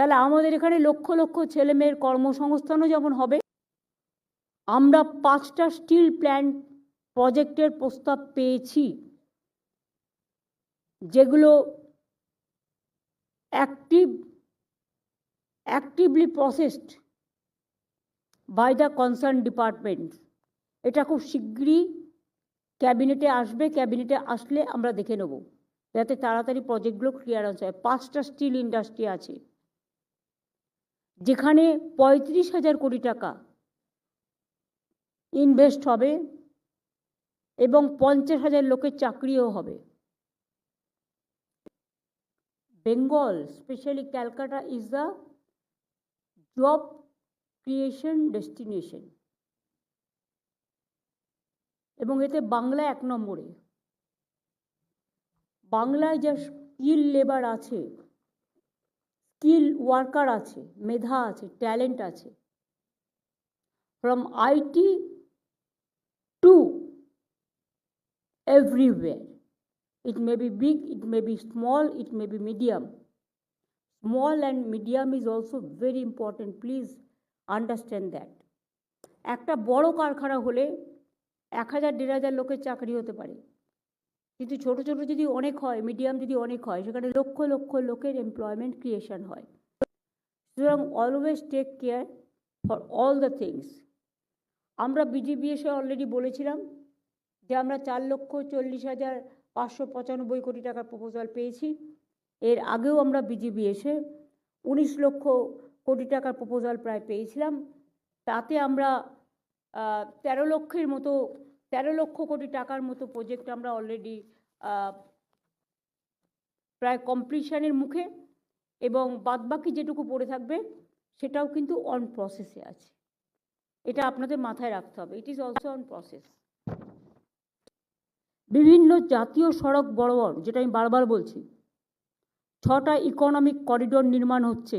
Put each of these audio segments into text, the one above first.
তাহলে আমাদের এখানে লক্ষ লক্ষ ছেলেমেয়ের কর্মসংস্থানও যেমন হবে, আমরা পাঁচটা স্টিল প্ল্যান্ট প্রজেক্টের প্রস্তাব পেয়েছি, যেগুলো active actively processed by the concern department এটা খুব শীঘ্রই ক্যাবিনেটে আসবে, ক্যাবিনেটে আসলে আমরা দেখে নেব, যাতে তাড়াতাড়ি প্রজেক্টগুলো ক্লিয়ারেন্স হয়। পাঁচটা স্টিল ইন্ডাস্ট্রি আছে। যেখানে পঁয়ত্রিশ হাজার কোটি টাকা ইনভেস্ট হবে এবং পঞ্চাশ হাজার লোকের চাকরিও হবে। Bengal specially Calcutta is the job creation destination এবং এতে বাংলা এক নম্বরে। বাংলায় যা স্কিল লেবার আছে স্কিল ওয়ার্কার আছে, মেধা আছে, ট্যালেন্ট আছে। From IT to everyway it may be big, it may be small, it may be medium. Small and medium is also very important, please understand that. একটা বড় কারখানা হলে এক হাজার, দেড় হাজার লোকের চাকরি হতে পারে। কিন্তু ছোট ছোট যদি অনেক হয় মিডিয়াম যদি অনেক হয়, সেখানে লক্ষ লক্ষ লোকের এমপ্লয়মেন্ট ক্রিয়েশন হয়। সুতরাং always take care for all the things আমরা বিজিবিএসে অলরেডি বলেছিলাম যে আমরা চার লক্ষ চল্লিশ হাজার পাঁচশো পঁচানব্বই কোটি টাকার প্রপোজাল পেয়েছি। এর আগেও আমরা বিজিবি এসে উনিশ লক্ষ কোটি টাকার প্রপোজাল প্রায় পেয়েছিলাম। তাতে আমরা তেরো লক্ষের মতো তেরো লক্ষ কোটি টাকার মতো প্রজেক্ট আমরা অলরেডি প্রায় কমপ্লিশনের মুখে এবং বাদবাকি যেটুকু পড়ে থাকবে, সেটাও কিন্তু অন প্রসেসে আছে। এটা আপনাদের মাথায় রাখতে হবে। It is also on process বিভিন্ন জাতীয় সড়ক বরাবর যেটা আমি বারবার বলছি, ছটা ইকোনমিক করিডোর নির্মাণ হচ্ছে,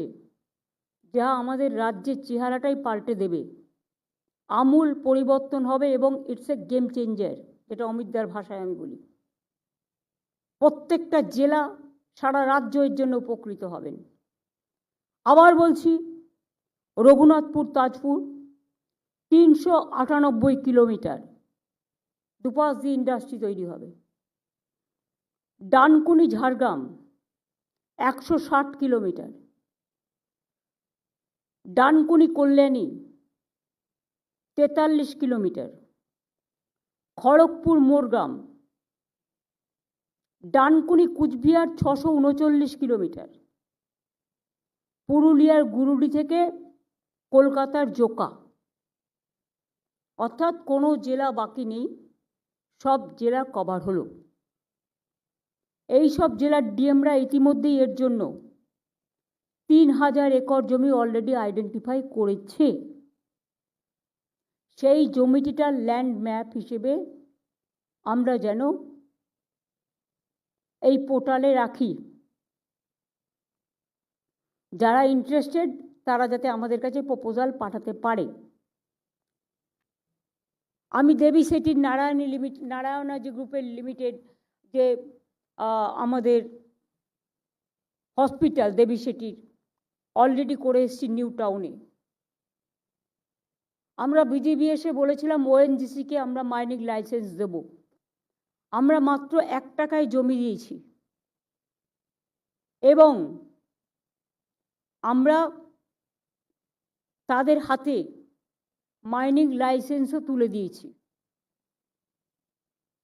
যা আমাদের রাজ্যের চেহারাটাই পাল্টে দেবে। আমূল পরিবর্তন হবে এবং ইটস এ গেম চেঞ্জার যেটা অমিতদার ভাষায় আমি বলি। প্রত্যেকটা জেলা সারা রাজ্য এর জন্য উপকৃত হবেন। আবার বলছি, রঘুনাথপুর, তাজপুর, তিনশো আটানব্বই কিলোমিটার দুপাশ দিয়ে ইন্ডাস্ট্রি তৈরি হবে। ডানকুনি, ঝাড়গ্রাম, একশো ষাট কিলোমিটার। ডানকুনি, কল্যাণী তেতাল্লিশ কিলোমিটার। খড়গপুর মোরগ্রাম ডানকুনি কুচবিহার ছশো উনচল্লিশ কিলোমিটার। পুরুলিয়ার গুরুডি থেকে কলকাতার জোকা। অর্থাৎ কোনো জেলা বাকি নেই, সব জেলা কভার হলো। এই সব জেলার ডিএমরা ইতিমধ্যেই এর জন্য তিন হাজার একর জমি অলরেডি আইডেন্টিফাই করেছে। সেই জমিটিটার ল্যান্ড ম্যাপ হিসেবে আমরা যেন এই পোর্টালে রাখি। যারা ইন্টারেস্টেড তারা যাতে আমাদের কাছে প্রপোজাল পাঠাতে পারে। আমি দেবী সেটির নারায়ণী লিমিট নারায়ণা যে গ্রুপের লিমিটেড যে আমাদের হসপিটাল দেবী সেটির অলরেডি করে এসেছি নিউ টাউনে আমরা বিজিবি এসে বলেছিলাম ওএনজিসিকে আমরা মাইনিং লাইসেন্স দেব। আমরা মাত্র এক টাকায় জমি দিয়েছি। এবং আমরা তাদের হাতে মাইনিং লাইসেন্সও তুলে দিয়েছি।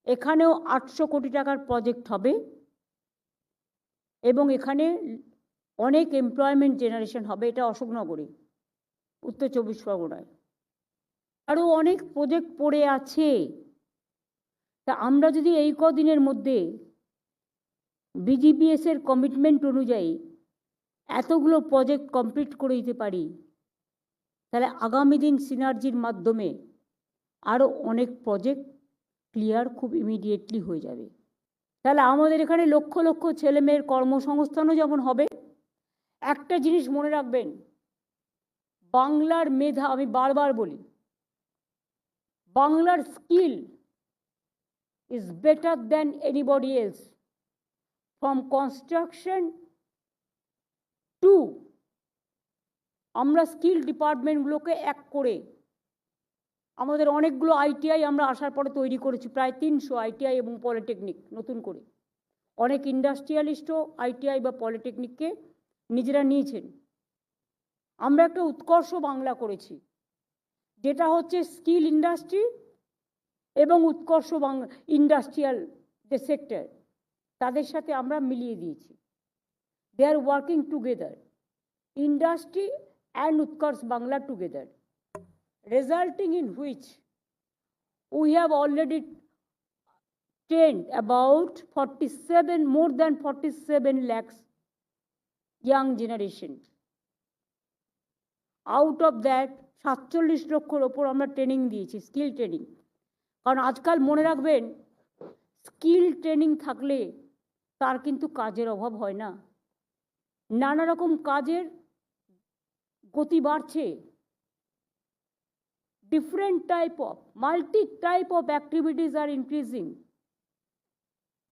এখানেও আটশো কোটি টাকার প্রজেক্ট হবে এবং এখানে অনেক এমপ্লয়মেন্ট জেনারেশন হবে। এটা অশোকনগরে, উত্তর চব্বিশ পরগনায়। আরও অনেক প্রজেক্ট পড়ে আছে। তা আমরা যদি এই কদিনের মধ্যে বিজিবিএস এর কমিটমেন্ট অনুযায়ী এতগুলো প্রজেক্ট কমপ্লিট করে দিতে পারি, তাহলে আগামী দিন সিনার্জির মাধ্যমে আরও অনেক প্রজেক্ট ক্লিয়ার খুব ইমিডিয়েটলি হয়ে যাবে। তাহলে আমাদের এখানে লক্ষ লক্ষ ছেলেমেয়ের কর্মসংস্থানও যেমন হবে, একটা জিনিস মনে রাখবেন, বাংলার মেধা, আমি বারবার বলি বাংলার skill is better than anybody else from construction to আমরা স্কিল ডিপার্টমেন্টগুলোকে এক করে আমাদের অনেকগুলো আইটিআই আমরা আসার পরে তৈরি করেছি, প্রায় তিনশো আইটিআই এবং পলিটেকনিক নতুন করে। অনেক ইন্ডাস্ট্রিয়ালিস্টও আইটিআই বা পলিটেকনিককে নিজেরা নিয়েছেন। আমরা একটা উৎকর্ষ বাংলা করেছি। যেটা হচ্ছে স্কিল ইন্ডাস্ট্রি এবং উৎকর্ষ বাংলা ইন্ডাস্ট্রিয়াল যে সেক্টর, তাদের সাথে আমরা মিলিয়ে দিয়েছি। They are working together industry and Utkarsha Bangla together resulting in resulting in which we have already trained about 47 more than 47 lakhs young generation. Out of that সাতচল্লিশ লক্ষর ওপর আমরা ট্রেনিং দিয়েছি স্কিল ট্রেনিং কারণ আজকাল মনে রাখবেন স্কিল ট্রেনিং থাকলে তার কিন্তু কাজের অভাব হয় না। নানা রকম কাজের গতি বাড়ছে। Different type of multi type of activities are increasing